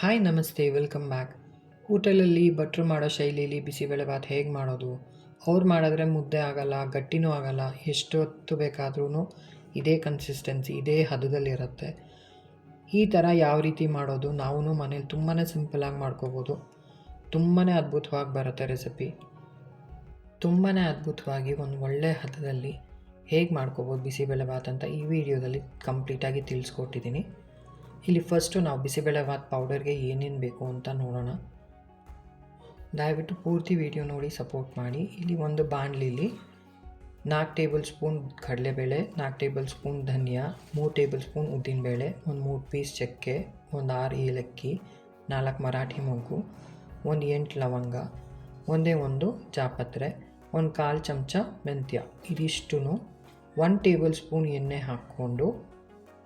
Hi ನಮಸ್ತೆ welcome back ಹೋಟೆಲಲ್ಲಿ ಭಟ್ರು ಮಾಡೋ ಶೈಲಿಲಿ ಬಿಸಿಬೇಳೆಭಾತ್ ಹೇಗೆ ಮಾಡೋದು? ಅವ್ರು ಮಾಡಿದ್ರೆ ಮುದ್ದೆ ಆಗಲ್ಲ, ಗಟ್ಟಿನೂ ಆಗಲ್ಲ ಎಷ್ಟು ಹೊತ್ತು ಬೇಕಾದ್ರೂ ಇದೇ ಕನ್ಸಿಸ್ಟೆನ್ಸಿ ಇದೇ ಹದದಲ್ಲಿರುತ್ತೆ. ಈ ಥರ ಯಾವ ರೀತಿ ಮಾಡೋದು ನಾವು ಮನೇಲಿ ತುಂಬಾ ಸಿಂಪಲಾಗಿ ಮಾಡ್ಕೋಬೋದು. ತುಂಬಾ ಅದ್ಭುತವಾಗಿ ಬರುತ್ತೆ ರೆಸಿಪಿ ತುಂಬಾ ಅದ್ಭುತವಾಗಿ ಒಂದು ಒಳ್ಳೆಯ ಹದದಲ್ಲಿ ಹೇಗೆ ಮಾಡ್ಕೋಬೋದು ಬಿಸಿಬೇಳೆಭಾತ್ ಅಂತ ಈ ವಿಡಿಯೋದಲ್ಲಿ ಕಂಪ್ಲೀಟಾಗಿ ತಿಳಿಸ್ಕೊಟ್ಟಿದ್ದೀನಿ ಇಲ್ಲಿ ಫಸ್ಟು ನಾವು ಬಿಸಿಬೇಳೆಭಾತ್ ಪೌಡರ್ಗೆ ಏನೇನು ಬೇಕು ಅಂತ ನೋಡೋಣ. ದಯವಿಟ್ಟು ಪೂರ್ತಿ ವಿಡಿಯೋ ನೋಡಿ ಸಪೋರ್ಟ್ ಮಾಡಿ. ಇಲ್ಲಿ ಒಂದು ಬಾಣಲಿಲಿ ನಾಲ್ಕು ಟೇಬಲ್ ಸ್ಪೂನ್ ಕಡಲೆಬೇಳೆ, ನಾಲ್ಕು ಟೇಬಲ್ ಸ್ಪೂನ್ ಧನಿಯಾ, ಮೂರು ಟೇಬಲ್ ಸ್ಪೂನ್ ಉದ್ದಿನಬೇಳೆ, ಒಂದು ಮೂರು ಪೀಸ್ ಚಕ್ಕೆ, ಒಂದು ಆರು ಏಲಕ್ಕಿ, ನಾಲ್ಕು ಮರಾಠಿ ಮೊಗ್ಗು, ಒಂದು ಎಂಟು ಲವಂಗ, ಒಂದೇ ಒಂದು ಜಾಪತ್ರೆ, ಒಂದು ಕಾಲು ಚಮಚ ಮೆಂತ್ಯ. ಇದಿಷ್ಟು ಒನ್ ಟೇಬಲ್ ಸ್ಪೂನ್ ಎಣ್ಣೆ ಹಾಕ್ಕೊಂಡು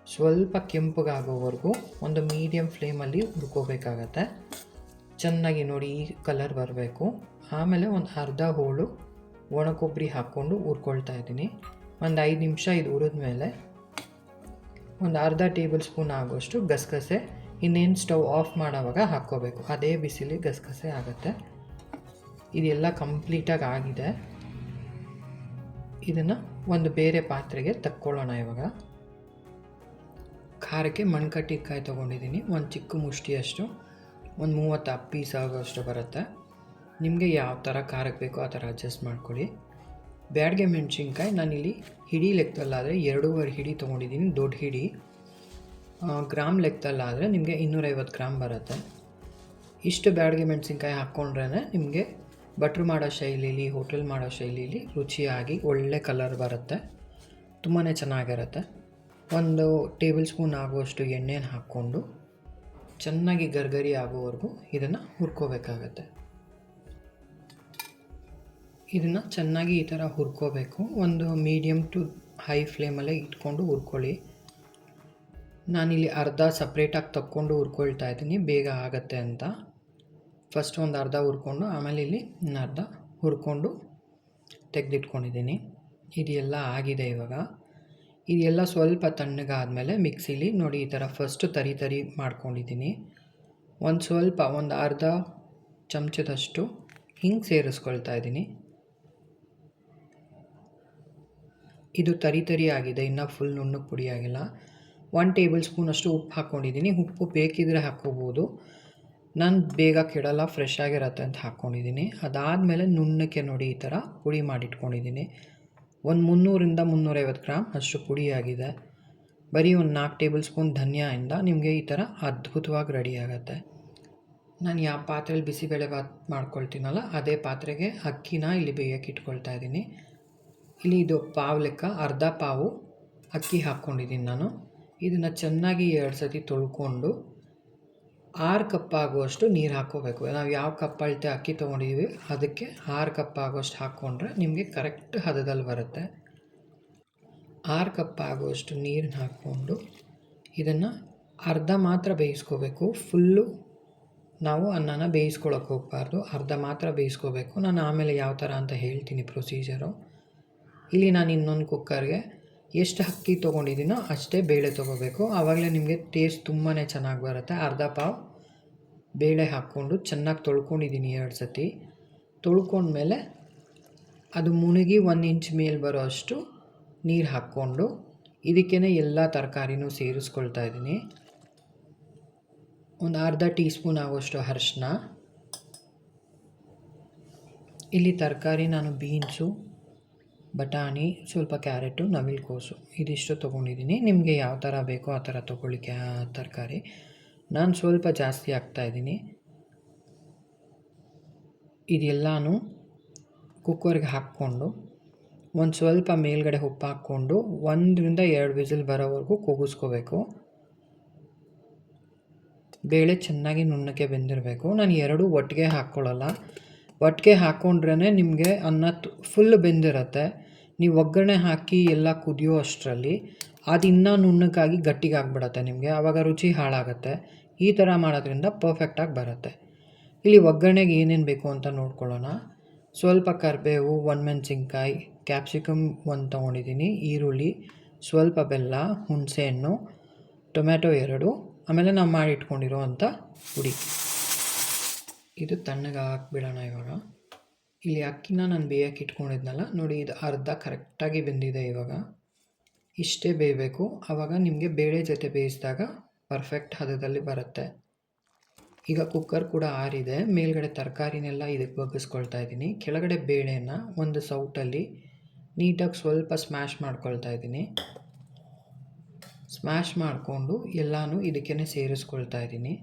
ಸ್ವಲ್ಪ ಕೆಂಪಗಾಗೋವರೆಗೂ ಒಂದು ಮೀಡಿಯಮ್ ಫ್ಲೇಮಲ್ಲಿ ಹುರ್ಕೋಬೇಕಾಗತ್ತೆ. ಚೆನ್ನಾಗಿ ನೋಡಿ ಈ ಕಲರ್ ಬರಬೇಕು. ಆಮೇಲೆ ಒಂದು ಅರ್ಧ ಹೋಳು ಒಣ ಕೊಬ್ಬರಿ ಹಾಕ್ಕೊಂಡು ಹುರ್ಕೊಳ್ತಾ ಇದ್ದೀನಿ. ಒಂದು ಐದು ನಿಮಿಷ ಇದು ಹುರಿದ್ಮೇಲೆ ಒಂದು ಅರ್ಧ ಟೇಬಲ್ ಸ್ಪೂನ್ ಆಗೋಷ್ಟು ಗಸಗಸೆ, ಇನ್ನೇನು ಸ್ಟವ್ ಆಫ್ ಮಾಡೋವಾಗ ಹಾಕ್ಕೋಬೇಕು. ಅದೇ ಬಿಸಿಲಿ ಗಸಗಸೆ ಆಗುತ್ತೆ. ಇದೆಲ್ಲ ಕಂಪ್ಲೀಟಾಗಿ ಆಗಿದೆ. ಇದನ್ನು ಒಂದು ಬೇರೆ ಪಾತ್ರೆಗೆ ತಕ್ಕೊಳ್ಳೋಣ ಇವಾಗ. ಖಾರಕ್ಕೆ ಮಣ್ಕಟ್ಟಿಕಾಯಿ ತೊಗೊಂಡಿದ್ದೀನಿ. ಒಂದು ಚಿಕ್ಕ ಮುಷ್ಟಿಯಷ್ಟು, ಒಂದು ಮೂವತ್ತು ಪೀಸ್ ಆಗೋಷ್ಟು ಬರುತ್ತೆ. ನಿಮಗೆ ಯಾವ ಥರ ಖಾರಕ್ಕೆ ಬೇಕೋ ಆ ಥರ ಅಡ್ಜಸ್ಟ್ ಮಾಡ್ಕೊಳ್ಳಿ. ಬ್ಯಾಡ್ಗೆ ಮೆಣಸಿನ್ಕಾಯಿ, ನಾನಿಲ್ಲಿ ಹಿಡಿ ಲೆಕ್ಕದಲ್ಲಾದರೆ ಎರಡೂವರೆ ಹಿಡಿ ತೊಗೊಂಡಿದ್ದೀನಿ, ದೊಡ್ಡ ಹಿಡಿ. ಗ್ರಾಮ್ ಲೆಕ್ಕದಲ್ಲಾದರೆ ನಿಮಗೆ ಇನ್ನೂರೈವತ್ತು ಗ್ರಾಮ್ ಬರುತ್ತೆ. ಇಷ್ಟು ಬ್ಯಾಡ್ಗೆ ಮೆಣಸಿನ್ಕಾಯಿ ಹಾಕ್ಕೊಂಡ್ರೇ ನಿಮಗೆ ಭಟ್ರು ಮಾಡೋ ಶೈಲಿಲಿ ಹೋಟೆಲ್ ಮಾಡೋ ಶೈಲಿಲಿ ರುಚಿಯಾಗಿ ಒಳ್ಳೆ ಕಲರ್ ಬರುತ್ತೆ. ತುಂಬಾ ಚೆನ್ನಾಗಿರುತ್ತೆ. ಒಂದು ಟೇಬಲ್ ಸ್ಪೂನ್ ಆಗುವಷ್ಟು ಎಣ್ಣೆನ ಹಾಕ್ಕೊಂಡು ಚೆನ್ನಾಗಿ ಗರ್ಗರಿ ಆಗೋವರೆಗೂ ಇದನ್ನು ಹುರ್ಕೋಬೇಕಾಗತ್ತೆ. ಇದನ್ನು ಚೆನ್ನಾಗಿ ಈ ಥರ ಹುರ್ಕೋಬೇಕು. ಒಂದು ಮೀಡಿಯಮ್ ಟು ಹೈ ಫ್ಲೇಮಲ್ಲೇ ಇಟ್ಕೊಂಡು ಹುರ್ಕೊಳ್ಳಿ. ನಾನಿಲ್ಲಿ ಅರ್ಧ ಸಪ್ರೇಟಾಗಿ ತಕ್ಕೊಂಡು ಹುರ್ಕೊಳ್ತಾ ಇದ್ದೀನಿ, ಬೇಗ ಆಗತ್ತೆ ಅಂತ. ಫಸ್ಟ್ ಒಂದು ಅರ್ಧ ಹುರ್ಕೊಂಡು, ಆಮೇಲೆ ಇಲ್ಲಿ ಅರ್ಧ ಹುರ್ಕೊಂಡು ತೆಗೆದಿಟ್ಕೊಂಡಿದ್ದೀನಿ. ಇದೆಲ್ಲ ಆಗಿದೆ ಇವಾಗ. ಇದೆಲ್ಲ ಸ್ವಲ್ಪ ತಣ್ಣಗಾದಮೇಲೆ ಮಿಕ್ಸಿಲಿ ನೋಡಿ ಈ ಥರ ಫಸ್ಟು ತರಿ ತರಿ ಮಾಡ್ಕೊಂಡಿದ್ದೀನಿ. ಒಂದು ಸ್ವಲ್ಪ, ಒಂದು ಅರ್ಧ ಚಮಚದಷ್ಟು ಹಿಂಗೆ ಸೇರಿಸ್ಕೊಳ್ತಾ ಇದ್ದೀನಿ. ಇದು ತರಿ ತರಿ ಆಗಿದೆ, ಇನ್ನೂ ಫುಲ್ ನುಣ್ಣು ಪುಡಿ ಆಗಿಲ್ಲ. ಒನ್ ಟೇಬಲ್ ಸ್ಪೂನಷ್ಟು ಉಪ್ಪು ಹಾಕ್ಕೊಂಡಿದ್ದೀನಿ ಉಪ್ಪು ಬೇಕಿದ್ರೆ ಹಾಕ್ಕೋಬೋದು. ನಾನು ಬೇಗ ಕೆಡಲ್ಲ ಫ್ರೆಶ್ ಆಗಿರತ್ತೆ ಅಂತ ಹಾಕ್ಕೊಂಡಿದ್ದೀನಿ. ಅದಾದಮೇಲೆ ನುಣ್ಣಕ್ಕೆ ನೋಡಿ ಈ ಥರ ಪುಡಿ ಮಾಡಿಟ್ಕೊಂಡಿದ್ದೀನಿ. ಒಂದು ಮುನ್ನೂರಿಂದ ಮುನ್ನೂರೈವತ್ತು ಗ್ರಾಮ್ ಅಷ್ಟು ಪುಡಿಯಾಗಿದೆ. ಬರೀ ಒಂದು ನಾಲ್ಕು ಟೇಬಲ್ ಸ್ಪೂನ್ ಧನಿಯಾಯಿಂದ ನಿಮಗೆ ಈ ಥರ ಅದ್ಭುತವಾಗಿ ರೆಡಿ ಆಗುತ್ತೆ. ನಾನು ಯಾವ ಪಾತ್ರೆಯಲ್ಲಿ ಬಿಸಿಬೇಳೆ ಭಾತ್ ಮಾಡ್ಕೊಳ್ತೀನಲ್ಲ, ಅದೇ ಪಾತ್ರೆಗೆ ಅಕ್ಕಿನ ಇಲ್ಲಿ ಬೇಯಕ್ಕೆ ಇಟ್ಕೊಳ್ತಾ ಇದ್ದೀನಿ. ಇಲ್ಲಿ ಇದು ಪಾವು ಲೆಕ್ಕ, ಅರ್ಧ ಪಾವು ಅಕ್ಕಿ ಹಾಕ್ಕೊಂಡಿದ್ದೀನಿ ನಾನು. ಇದನ್ನು ಚೆನ್ನಾಗಿ ಎರಡು ಸತಿ ತೊಳ್ಕೊಂಡು ಆರು ಕಪ್ ಆಗುವಷ್ಟು ನೀರು ಹಾಕ್ಕೋಬೇಕು. ನಾವು ಯಾವ ಕಪ್ ಅಳತೆ ಅಕ್ಕಿ ತೊಗೊಂಡಿದ್ದೀವಿ ಅದಕ್ಕೆ ಆರು ಕಪ್ ಆಗುವಷ್ಟು ಹಾಕ್ಕೊಂಡ್ರೆ ನಿಮಗೆ ಕರೆಕ್ಟ್ ಹದದಲ್ಲಿ ಬರುತ್ತೆ. ಆರು ಕಪ್ ಆಗುವಷ್ಟು ನೀರನ್ನ ಹಾಕ್ಕೊಂಡು ಇದನ್ನು ಅರ್ಧ ಮಾತ್ರ ಬೇಯಿಸ್ಕೋಬೇಕು. ಫುಲ್ಲು ನಾವು ಅನ್ನನ ಬೇಯಿಸ್ಕೊಳಕ್ಕೆ ಹೋಗಬಾರ್ದು. ಅರ್ಧ ಮಾತ್ರ ಬೇಯಿಸ್ಕೋಬೇಕು. ನಾನು ಆಮೇಲೆ ಯಾವ ಥರ ಅಂತ ಹೇಳ್ತೀನಿ ಪ್ರೊಸೀಜರು ಇಲ್ಲಿ ನಾನು ಇನ್ನೊಂದು ಕುಕ್ಕರ್ಗೆ ಎಷ್ಟು ಅಕ್ಕಿ ತೊಗೊಂಡಿದ್ದೀನೋ ಅಷ್ಟೇ ಬೇಳೆ ತೊಗೋಬೇಕು. ಆವಾಗಲೇ ನಿಮಗೆ ಟೇಸ್ಟ್ ತುಂಬಾ ಚೆನ್ನಾಗಿ ಬರುತ್ತೆ. ಅರ್ಧ ಪಾವ್ ಬೇಳೆ ಹಾಕ್ಕೊಂಡು ಚೆನ್ನಾಗಿ ತೊಳ್ಕೊಂಡಿದ್ದೀನಿ ಎರಡು ಸತಿ. ತೊಳ್ಕೊಂಡ್ಮೇಲೆ ಅದು ಮುಳುಗಿ ಒಂದು ಇಂಚ್ ಮೇಲೆ ಬರೋ ಅಷ್ಟು ನೀರು ಹಾಕ್ಕೊಂಡು ಇದಕ್ಕೇ ಎಲ್ಲ ತರಕಾರಿನೂ ಸೇರಿಸ್ಕೊಳ್ತಾ ಇದ್ದೀನಿ. ಒಂದು ಅರ್ಧ ಟೀ ಸ್ಪೂನ್ ಆಗೋಷ್ಟು ಅರಿಶಿನ ಇಲ್ಲಿ ತರಕಾರಿ ನಾನು ಬೀನ್ಸು ಬಟಾಣಿ, ಸ್ವಲ್ಪ ಕ್ಯಾರೆಟು ನವಿಲುಕೋಸು ಇದಿಷ್ಟು ತೊಗೊಂಡಿದ್ದೀನಿ. ನಿಮಗೆ ಯಾವ ಥರ ಬೇಕೋ ಆ ಥರ ತೊಗೊಳ್ಳಿಕ್ಕೆ ತರಕಾರಿ. ನಾನು ಸ್ವಲ್ಪ ಜಾಸ್ತಿ ಹಾಕ್ತಾಯಿದ್ದೀನಿ ಇದೆಲ್ಲನೂ ಕುಕ್ಕರ್ಗೆ ಹಾಕ್ಕೊಂಡು, ಒಂದು ಸ್ವಲ್ಪ ಮೇಲ್ಗಡೆ ಉಪ್ಪು ಹಾಕ್ಕೊಂಡು, ಒಂದರಿಂದ ಎರಡು ವಿಸಿಲ್ ಬರೋವರೆಗೂ ಕೂಗಿಸ್ಕೋಬೇಕು. ಬೇಳೆ ಚೆನ್ನಾಗಿ ನುಣ್ಣಕ್ಕೆ ಬೆಂದಿರಬೇಕು. ನಾನು ಎರಡೂ ಒಟ್ಟಿಗೆ ಹಾಕ್ಕೊಳ್ಳಲ್ಲ. ಒಟ್ಟಿಗೆ ಹಾಕ್ಕೊಂಡ್ರೇ ನಿಮಗೆ ಅನ್ನ ಫುಲ್ ಬೆಂದಿರುತ್ತೆ. ನೀವು ಒಗ್ಗರಣೆ ಹಾಕಿ ಎಲ್ಲ ಕುದಿಯೋ ಅಷ್ಟರಲ್ಲಿ ಅದು ಇನ್ನೂ ನುಣ್ಣಕ್ಕಾಗಿ ಗಟ್ಟಿಗೆ ಆಗಿಬಿಡತ್ತೆ ನಿಮಗೆ. ಆವಾಗ ರುಚಿ ಹಾಳಾಗುತ್ತೆ. ಈ ಥರ ಮಾಡೋದ್ರಿಂದ ಪರ್ಫೆಕ್ಟಾಗಿ ಬರುತ್ತೆ. ಇಲ್ಲಿ ಒಗ್ಗರಣೆಗೆ ಏನೇನು ಬೇಕು ಅಂತ ನೋಡ್ಕೊಳ್ಳೋಣ. ಸ್ವಲ್ಪ ಕರಿಬೇವು, ಒಣಮೆಣ್ಸಿನ್ಕಾಯಿ ಕ್ಯಾಪ್ಸಿಕಮ್ ಒಂದು ತೊಗೊಂಡಿದ್ದೀನಿ ಈರುಳ್ಳಿ, ಸ್ವಲ್ಪ ಬೆಲ್ಲ, ಹುಣಸೆಹಣ್ಣು, ಟೊಮ್ಯಾಟೊ ಎರಡು. ಆಮೇಲೆ ನಾವು ಮಾಡಿಟ್ಕೊಂಡಿರೋ ಅಂಥ ಪುಡಿ. ಇದು ತಣ್ಣಗೆ ಹಾಕ್ಬಿಡೋಣ ಇವಾಗ. ಇಲ್ಲಿ ಅಕ್ಕಿನ ನಾನು ಬೇಯಕ್ಕೆ ಇಟ್ಕೊಂಡಿದ್ನಲ್ಲ, ನೋಡಿ ಇದು ಅರ್ಧ ಕರೆಕ್ಟಾಗಿ ಬೆಂದಿದೆ ಇವಾಗ. ಇಷ್ಟೇ ಬೇಯಬೇಕು. ಆವಾಗ ನಿಮಗೆ ಬೇಳೆ ಜೊತೆ ಬೇಯಿಸಿದಾಗ ಪರ್ಫೆಕ್ಟ್ ಹದದಲ್ಲಿ ಬರುತ್ತೆ. ಈಗ ಕುಕ್ಕರ್ ಕೂಡ ಆರಿದೆ. ಮೇಲ್ಗಡೆ ತರಕಾರಿನೆಲ್ಲ ಇದಕ್ಕೆ ಬಗ್ಗಿಸ್ಕೊಳ್ತಾ ಇದ್ದೀನಿ. ಕೆಳಗಡೆ ಬೇಳೆನ ಒಂದು ಸೌಟಲ್ಲಿ ನೀಟಾಗಿ ಸ್ವಲ್ಪ ಸ್ಮ್ಯಾಶ್ ಮಾಡ್ಕೊಳ್ತಾ ಇದ್ದೀನಿ. ಸ್ಮ್ಯಾಶ್ ಮಾಡಿಕೊಂಡು ಎಲ್ಲನೂ ಇದಕ್ಕೇ ಸೇರಿಸ್ಕೊಳ್ತಾ ಇದ್ದೀನಿ.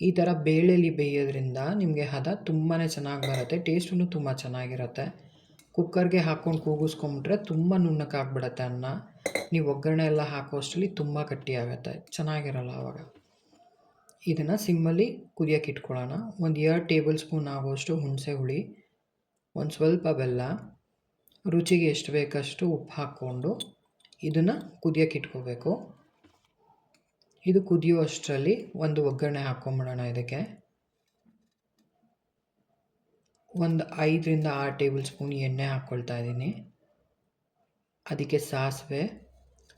ಈ ಥರ ಬೇಳೆಲಿ ಬೇಯೋದ್ರಿಂದ ನಿಮಗೆ ಹದ ತುಂಬಾ ಚೆನ್ನಾಗಿ ಬರುತ್ತೆ ಟೇಸ್ಟೂ ತುಂಬ ಚೆನ್ನಾಗಿರುತ್ತೆ. ಕುಕ್ಕರ್ಗೆ ಹಾಕ್ಕೊಂಡು ಕೂಗಿಸ್ಕೊಂಬಿಟ್ರೆ ತುಂಬ ನುಣ್ಣಕ್ಕಾಗ್ಬಿಡತ್ತೆ ಅನ್ನ. ನೀವು ಒಗ್ಗರಣೆ ಎಲ್ಲ ಹಾಕೋ ಅಷ್ಟರಲ್ಲಿ ತುಂಬ ಗಟ್ಟಿಯಾಗುತ್ತೆ, ಚೆನ್ನಾಗಿರಲ್ಲ ಆವಾಗ ಇದನ್ನು ಸಿಮ್ಮಲ್ಲಿ ಕುದಿಯೋಕೆ ಇಟ್ಕೊಳ್ಳೋಣ. ಒಂದು ಎರಡು ಟೇಬಲ್ ಸ್ಪೂನ್ ಆಗೋಷ್ಟು ಹುಣಸೆ ಹುಳಿ, ಒಂದು ಸ್ವಲ್ಪ ಬೆಲ್ಲ, ರುಚಿಗೆ ಎಷ್ಟು ಬೇಕಷ್ಟು ಉಪ್ಪು ಹಾಕ್ಕೊಂಡು ಇದನ್ನು ಕುದಿಯೋಕೆ ಇಟ್ಕೋಬೇಕು. ಇದು ಕುದಿಯುವಷ್ಟರಲ್ಲಿ ಒಂದು ಒಗ್ಗರಣೆ ಹಾಕ್ಕೊಂಬಿಡೋಣ ಇದಕ್ಕೆ. ಒಂದು ಐದರಿಂದ ಆರು ಟೇಬಲ್ ಸ್ಪೂನ್ ಎಣ್ಣೆ ಹಾಕ್ಕೊಳ್ತಾ ಇದ್ದೀನಿ. ಅದಕ್ಕೆ ಸಾಸಿವೆ,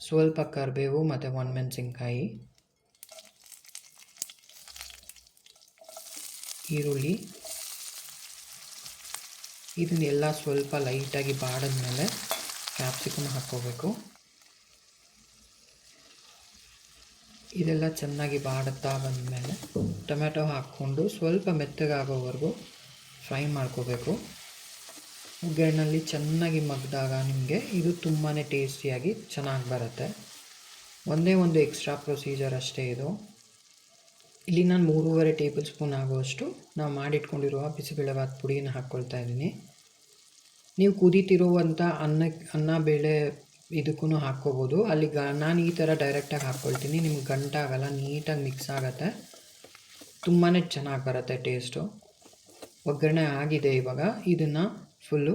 ಸ್ವಲ್ಪ ಕರಿಬೇವು ಮತ್ತು ಒಣಮೆಣಸಿನ್ಕಾಯಿ, ಈರುಳ್ಳಿ. ಇದನ್ನೆಲ್ಲ ಸ್ವಲ್ಪ ಲೈಟಾಗಿ ಬಾಡಿದ್ಮೇಲೆ ಕ್ಯಾಪ್ಸಿಕಮ್ ಹಾಕ್ಕೋಬೇಕು. ಇದೆಲ್ಲ ಚೆನ್ನಾಗಿ ಬಾಡುತ್ತಾ ಬಂದಮೇಲೆ ಟೊಮೆಟೊ ಹಾಕ್ಕೊಂಡು ಸ್ವಲ್ಪ ಮೆತ್ತಗಾಗೋವರೆಗೂ ಫ್ರೈ ಮಾಡ್ಕೋಬೇಕು. ಒಗ್ಗರಣೆಯಲ್ಲಿ ಚೆನ್ನಾಗಿ ಮಗ್ದಾಗ ನಿಮಗೆ ಇದು ತುಂಬಾ ಟೇಸ್ಟಿಯಾಗಿ ಚೆನ್ನಾಗಿ ಬರುತ್ತೆ. ಒಂದೇ ಒಂದು ಎಕ್ಸ್ಟ್ರಾ ಪ್ರೊಸೀಜರ್ ಅಷ್ಟೇ ಇದು. ಇಲ್ಲಿ ನಾನು ಮೂರುವರೆ ಟೇಬಲ್ ಸ್ಪೂನ್ ಆಗುವಷ್ಟು ನಾವು ಮಾಡಿಟ್ಕೊಂಡಿರುವ ಬಿಸಿಬೇಳೆಭಾತ್ ಪುಡಿನ ಹಾಕ್ಕೊಳ್ತಾ ಇದ್ದೀನಿ. ನೀವು ಕುದೀತಿರುವಂಥ ಅನ್ನ ಅನ್ನ, ಬೇಳೆ ಇದಕ್ಕೂ ಹಾಕ್ಕೋಬೋದು. ಅಲ್ಲಿ ಗ, ನಾನು ಈ ಥರ ಡೈರೆಕ್ಟಾಗಿ ಹಾಕ್ಕೊಳ್ತೀನಿ. ನಿಮ್ಗೆ ಗಂಟಾಗಲ್ಲ ನೀಟಾಗಿ ಮಿಕ್ಸ್ ಆಗುತ್ತೆ. ತುಂಬಾ ಚೆನ್ನಾಗಿ ಬರುತ್ತೆ ಟೇಸ್ಟು ಒಗ್ಗರಣೆ ಆಗಿದೆ ಇವಾಗ. ಇದನ್ನು ಫುಲ್ಲು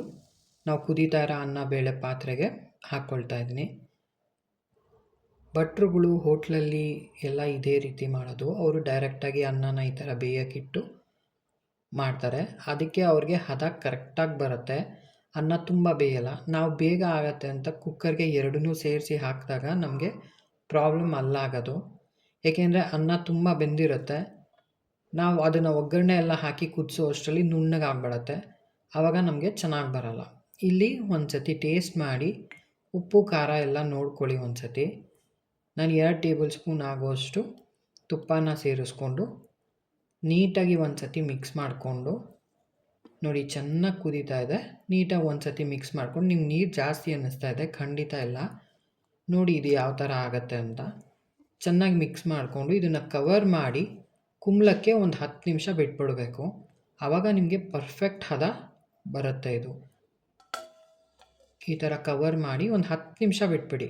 ನಾವು ಕುದೀತಾ ಇರೋ ಅನ್ನ, ಬೇಳೆ ಪಾತ್ರೆಗೆ ಹಾಕ್ಕೊಳ್ತಾ ಇದ್ದೀನಿ. ಭಟ್ರುಗಳು ಹೋಟ್ಲಲ್ಲಿ ಎಲ್ಲ ಇದೇ ರೀತಿ ಮಾಡೋದು. ಅವರು ಡೈರೆಕ್ಟಾಗಿ ಅನ್ನನ ಈ ಥರ ಬೇಯೋಕ್ಕಿಟ್ಟು ಮಾಡ್ತಾರೆ. ಅದಕ್ಕೆ ಅವ್ರಿಗೆ ಹದ ಕರೆಕ್ಟಾಗಿ ಬರುತ್ತೆ. ಅನ್ನ ತುಂಬ ಬೇಯಲ್ಲ. ನಾವು ಬೇಗ ಆಗತ್ತೆ ಅಂತ ಕುಕ್ಕರ್ಗೆ ಎರಡನ್ನೂ ಸೇರಿಸಿ ಹಾಕಿದಾಗ ನಮಗೆ ಪ್ರಾಬ್ಲಮ್ ಅಲ್ಲ ಆಗೋದು ಏಕೆಂದರೆ ಅನ್ನ ತುಂಬ ಬೆಂದಿರುತ್ತೆ. ನಾವು ಅದನ್ನು ಒಗ್ಗರಣೆ ಎಲ್ಲ ಹಾಕಿ ಕುದಿಸೋ ಅಷ್ಟರಲ್ಲಿ ನುಣ್ಣಗೆ ಆಗ್ಬಿಡತ್ತೆ ಆವಾಗ ನಮಗೆ ಚೆನ್ನಾಗಿ ಬರಲ್ಲ. ಇಲ್ಲಿ ಒಂದು ಸತಿ ಟೇಸ್ಟ್ ಮಾಡಿ ಉಪ್ಪು, ಖಾರ ಎಲ್ಲ ನೋಡ್ಕೊಳ್ಳಿ ಒಂದು ಸತಿ ನಾನು ಎರಡು ಟೇಬಲ್ ಸ್ಪೂನ್ ಆಗುವಷ್ಟು ತುಪ್ಪನ ಸೇರಿಸ್ಕೊಂಡು ನೀಟಾಗಿ ಒಂದು ಸತಿ ಮಿಕ್ಸ್ ಮಾಡಿಕೊಂಡು ನೋಡಿ, ಚೆನ್ನಾಗಿ ಕುದೀತಾ ಇದೆ. ನೀಟಾಗಿ ಒಂದು ಸತಿ ಮಿಕ್ಸ್ ಮಾಡ್ಕೊಂಡು ನಿಮ್ಗೆ ನೀರು ಜಾಸ್ತಿ ಅನ್ನಿಸ್ತಾ ಇದೆ, ಖಂಡಿತ ಇಲ್ಲ. ನೋಡಿ, ಇದು ಯಾವ ಥರ ಆಗುತ್ತೆ ಅಂತ. ಚೆನ್ನಾಗಿ ಮಿಕ್ಸ್ ಮಾಡಿಕೊಂಡು ಇದನ್ನು ಕವರ್ ಮಾಡಿ ಕುಂಬ್ಳಕ್ಕೆ ಒಂದು ಹತ್ತು ನಿಮಿಷ ಬಿಟ್ಬಿಡಬೇಕು. ಆವಾಗ ನಿಮಗೆ ಪರ್ಫೆಕ್ಟ್ ಹದ ಬರುತ್ತೆ ಇದು. ಈ ಥರ ಕವರ್ ಮಾಡಿ ಒಂದು ಹತ್ತು ನಿಮಿಷ ಬಿಟ್ಬಿಡಿ.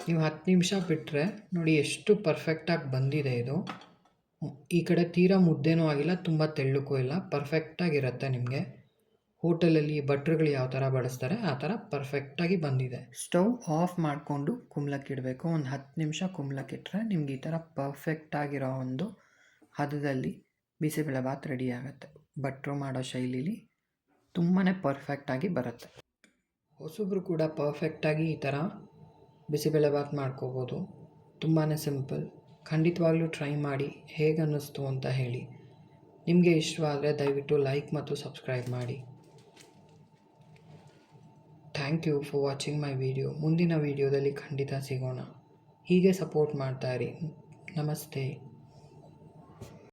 ನೀವು ಹತ್ತು ನಿಮಿಷ ಬಿಟ್ಟರೆ ನೋಡಿ, ಎಷ್ಟು ಪರ್ಫೆಕ್ಟಾಗಿ ಬಂದಿದೆ ಇದು. ಈ ಕಡೆ ತೀರಾ ಮುದ್ದೇನೂ ಆಗಿಲ್ಲ ತುಂಬ ತೆಳ್ಳಕ್ಕೂ ಇಲ್ಲ ಪರ್ಫೆಕ್ಟಾಗಿರುತ್ತೆ ನಿಮಗೆ. ಹೋಟೆಲಲ್ಲಿ ಭಟ್ರುಗಳು ಯಾವ ಥರ ಬಳಸ್ತಾರೆ ಆ ಥರ ಪರ್ಫೆಕ್ಟಾಗಿ ಬಂದಿದೆ. ಸ್ಟವ್ ಆಫ್ ಮಾಡಿಕೊಂಡು ಕುಂಬ್ಲಕ್ಕಿಡಬೇಕು ಒಂದು ಹತ್ತು ನಿಮಿಷ ಕುಂಬ್ಲಕ್ಕಿಟ್ರೆ ನಿಮ್ಗೆ ಈ ಥರ ಪರ್ಫೆಕ್ಟಾಗಿರೋ ಒಂದು ಹದದಲ್ಲಿ ಬಿಸಿಬೇಳೆಭಾತ್ ರೆಡಿ ಆಗುತ್ತೆ. ಭಟ್ರು ಮಾಡೋ ಶೈಲಿಲಿ ತುಂಬಾ ಪರ್ಫೆಕ್ಟಾಗಿ ಬರುತ್ತೆ. ಹೊಸಬ್ರು ಕೂಡ ಪರ್ಫೆಕ್ಟಾಗಿ ಈ ಥರ ಬಿಸಿಬೇಳೆಭಾತ್ ಮಾಡ್ಕೋಬೋದು. ತುಂಬಾ ಸಿಂಪಲ್ ಖಂಡಿತವಾಗ್ಲೂ ಟ್ರೈ ಮಾಡಿ ಹೇಗೆ ಅನ್ನಿಸ್ತು ಅಂತ ಹೇಳಿ. ನಿಮಗೆ ಇಷ್ಟವಾದರೆ ದಯವಿಟ್ಟು ಲೈಕ್ ಮತ್ತು ಸಬ್ಸ್ಕ್ರೈಬ್ ಮಾಡಿ. Thank you for watching my video ಮುಂದಿನ ವೀಡಿಯೋದಲ್ಲಿ ಖಂಡಿತ ಸಿಗೋಣ. ಹೀಗೆ ಸಪೋರ್ಟ್ ಮಾಡ್ತಾಯಿರಿ ನಮಸ್ತೆ.